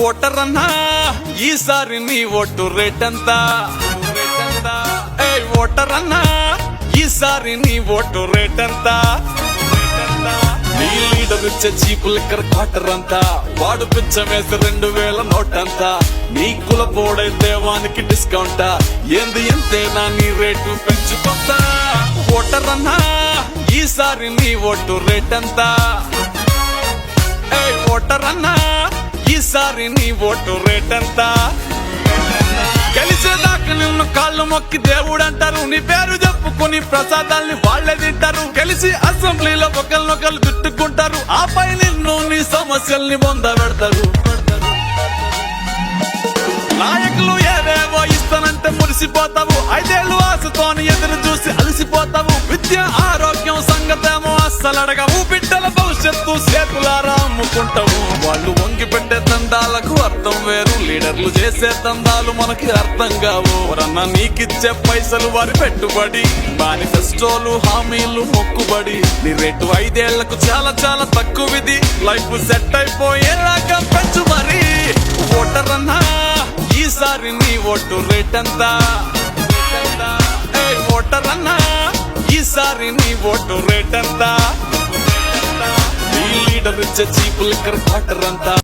Voter అన్నా ఈసారి నీ ఓటు రేట్ ఎంత ఏ ఓటర్ అన్నా ఈసారి నీ ఓటు రేట్ ఎంత నీ లీడర్ ఇచ్చే చీపు లిక్కర్ క్వార్టర్ అంతా వాడు పిచ్చమేసి రెండు వేల నోట్ అంతా నీ కుల పోడైతే వానికి డిస్కౌంట్? ఏంది ఎంతేనా నీ రేటు పెంచుకుంటా? ఓటర్ అన్నా ఈసారి నీ ఓటు రేట్ ఎంత ఈసారి నీ ఓటు రేట్ ఎంత గెలిచేదాకా నిన్ను కాళ్ళు మొక్కి దేవుడు అంటారు నీ పేరు చెప్పుకుని ప్రసాదాల్ని వాళ్ళే తింటారు. గెలిచి అసెంబ్లీలో ఒకరినొకరు తిట్టుకుంటారు. ఆపై నిన్ను నీ సమస్యల్ని బొంద పెడతారు. నాయకులు ఏవేవో ఇస్తానంటే మురిసిపోతావు. ఐదేళ్ళు ఆశతోని ఎదురు చూసి అలసిపోతావు. విద్య ఆరోగ్యం అస్సలు అడగవు బిడ్డల భవిష్యత్తు సేపులారా అమ్ముకుంటావు వాళ్ళు వంగి పెట్టే దండాలకు అర్థం వేరు. లీడర్లు చేసే దందాలు మనకి అర్థం కావు. ఎవరన్నా నీకిచ్చే పైసలు వారి పెట్టుబడి. మేనిఫెస్టోలు హామీలు మొక్కుబడి. నీ రేటు ఐదేళ్ళకు చాలా చాలా తక్కువది. లైఫ్ సెట్ అయిపోయేలాగా పెంచు మరి. ఓటర్ అన్నా ఈసారి నీ ఓటు రేట్ ఎంత ఓటర్ అన్నా ఈసారి నీ ఓటు రేట్ ఎంత ఈ లీడర్ ఇచ్చే చీపు లిక్కర్ క్వార్టర్ అంతా